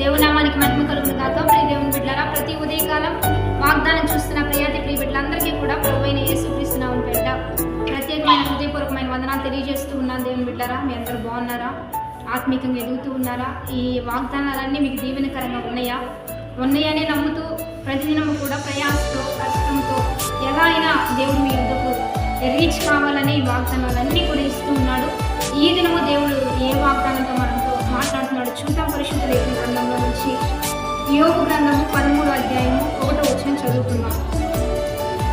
దేవునామానికి మహిమ కలుగును కాక ప్రియ దేవుని బిడ్డలారా ప్రతి ఉదయకాలం వాగ్దానం చూస్తున్న ప్రియాతి ప్రియ బిడ్డలందరికీ కూడా ప్రభువైన యేసుక్రీస్తున్నామని పెట్ట ప్రత్యేకమైన హృదయపూర్వకమైన వందనాలు తెలియజేస్తూ ఉన్నాను దేవుని బిడ్డలారా. మీ అందరూ బాగున్నారా? ఆత్మీకంగా ఎదుగుతూ ఉన్నారా? ఈ వాగ్దానాలన్నీ మీకు దీవెనకరంగా ఉన్నాయా? ఉన్నాయని నమ్ముతూ ప్రతిదినము కూడా ప్రయాసంతో కష్టంతో ఎలా అయినా దేవుడు మీ ఎందుకు రీచ్ కావాలని వాగ్దానాలన్నీ కూడా ఇస్తూ ఉన్నాడు. ఈ దినము దేవుడు ఏ వాగ్దానంతో మనతో మాట్లాడుతున్నాడు చూద్దాం పరిశుద్ధ యోగ గ్రంథము పదమూడు అధ్యాయము ఒకటో వచ్చిన చదువుకున్నాం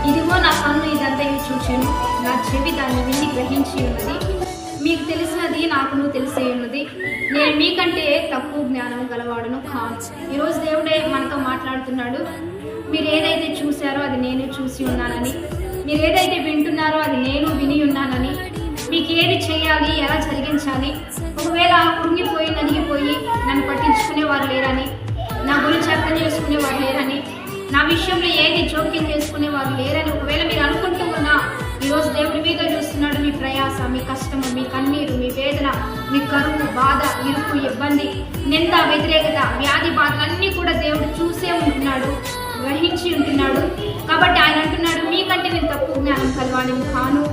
ఇదిగో నా కన్ను ఇదంతా చూచాను. నా చెవి దాన్ని విని గ్రహించి ఉన్నది. మీకు తెలిసినది నాకును తెలిసే ఉన్నది. నేను మీకంటే తక్కువ జ్ఞానం గలవాడును కాను. ఈరోజు దేవుడే మనతో మాట్లాడుతున్నాడు. మీరు ఏదైతే చూశారో అది నేను చూసి ఉన్నానని. మీరు ఏదైతే వింటున్నారో అది నేను విని ఉన్నానని. మీకు ఏది చేయాలి ఎలా జరిగించాలి? ఒకవేళ కృంగిపోయి నలిగిపోయి నన్ను పట్టించుకునే వారు లేరని నా విషయంలో ఏది జోక్యం చేసుకునే వారు లేరని ఒకవేళ మీరు అనుకుంటూ ఉన్నా ఈరోజు దేవుడి మీద చూస్తున్నాడు మీ ప్రయాస మీ కష్టము మీ కన్నీరు మీ వేదన మీ కరువు బాధ ఇరుకు ఇబ్బంది నింద వ్యతిరేకత వ్యాధి బాధలన్నీ కూడా దేవుడు చూసే ఉంటున్నాడు గ్రహించి ఉంటున్నాడు. కాబట్టి ఆయన అంటున్నాడు మీకంటే నేను తక్కువ జ్ఞానం కలవాడిని కాను.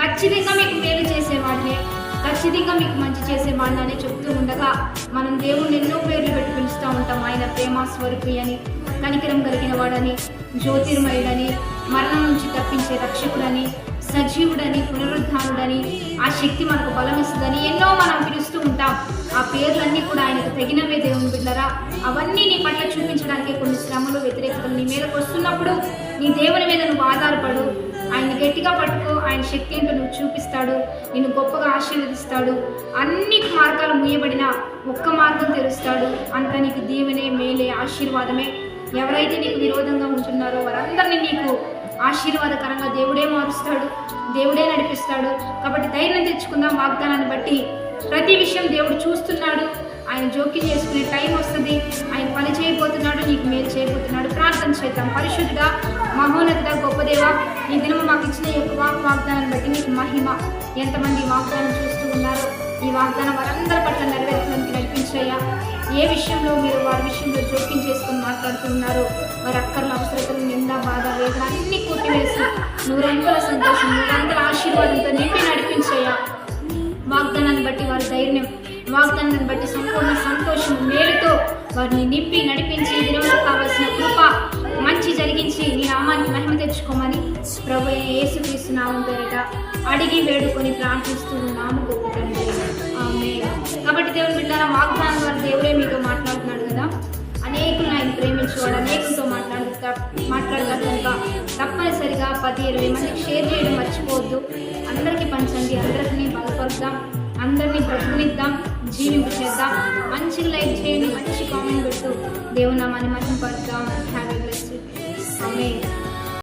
ఖచ్చితంగా మీకు మేలు చేసేవాడిని ఖచ్చితంగా మీకు మంచి చేసేవాడిని అని చెప్తూ ఉండగా మనం దేవుడిని ఎన్నో పేర్లు పెట్టి పిలుస్తూ ఉంటాం. ఆయన ప్రేమ స్వరూపి అని కనికరం కలిగిన వాడని జ్యోతిర్మయుడని మరణం నుంచి తప్పించే రక్షకుడని సజీవుడని పునరుద్ధానుడని ఆ శక్తి మనకు బలమిస్తుందని ఎన్నో మనం పిలుస్తూ ఉంటాం. ఆ పేర్లన్నీ కూడా ఆయనకు తగినవే దేవుని బిడ్డరా. అవన్నీ నీ పట్ల చూపించడానికి కొన్ని శ్రమలు వ్యతిరేకతలు నీ మీదకి వస్తున్నప్పుడు నీ దేవుని మీద నువ్వు ఆధారపడు. ఆయన గట్టిగా పట్టుకో ఆయన శక్తి ఏంటో నువ్వు చూపిస్తాడు నిన్ను గొప్పగా ఆశీర్వదిస్తాడు. అన్ని మార్గాలు ముయ్యబడిన ఒక్క మార్గం తెరుస్తాడు. అంత నీకు దీవెనే మేలే ఆశీర్వాదమే. ఎవరైతే నీకు విరోధంగా ఉంటున్నారో వారందరినీ నీకు ఆశీర్వాదకరంగా దేవుడే మారుస్తాడు దేవుడే నడిపిస్తాడు. కాబట్టి ధైర్యం తెచ్చుకుందాం వాగ్దానాన్ని బట్టి ప్రతి విషయం దేవుడు చూస్తున్నాడు. ఆయన జోక్యం చేసుకునే టైం వస్తుంది. ఆయన పని చేయబోతున్నాడు నీకు మేలు చేయబోతున్నాడు. ప్రార్థన చేద్దాం. పరిశుద్ధుడా మహోన్నత గొప్పదేవ ఈ దినం మాకు ఇచ్చిన యొక్క వాగ్దానాన్ని బట్టి నీకు మహిమ. ఎంతమంది వాగ్దానం చూస్తూ ఉన్నారో ఈ వాగ్దానం వారందరి పట్ల నెరవేర్చడానికి నడిపించయ్యా. ఏ విషయంలో మీరు వారి విషయంలో జోక్యం చేసుకొని మాట్లాడుతున్నారు? వారి అక్కర్ల అవసరతలు నింద బాధ వేదన అన్ని కొట్టివేసి నూరంగుల సంతోషం నూరంగుల ఆశీర్వాదంతో నింపి నడిపించయ్యా. వాగ్దానాన్ని బట్టి వారి ధైర్యం వాగ్దానాన్ని బట్టి సంపూర్ణ సంతోషం మేలుతో వారిని నింపి నడిపించి ఈ దినంలో కావాల్సిన కృప మంచి జరిగించి నీ నామాన్ని మహిమ తెచ్చుకోమని ప్రభు యేసుక్రీస్తు నామం పేరిట అడిగి వేడుకొని ప్రార్థిస్తూ అనేకులను ఆయన మాట్లాడుతా మాట్లాడతాడు కనుక తప్పనిసరిగా పది ఇరవై మందికి షేర్ చేయడం మర్చిపోవద్దు. అందరికీ పంచండి అందరినీ బలపరుద్దాం అందరినీ బ్రతుకునిద్దాం జీవింపు చేద్దాం మంచిగా లైక్ చేయండి మంచి కామెంట్ పెడుతూ దేవునామాన్ని మహిమపరుద్దాం.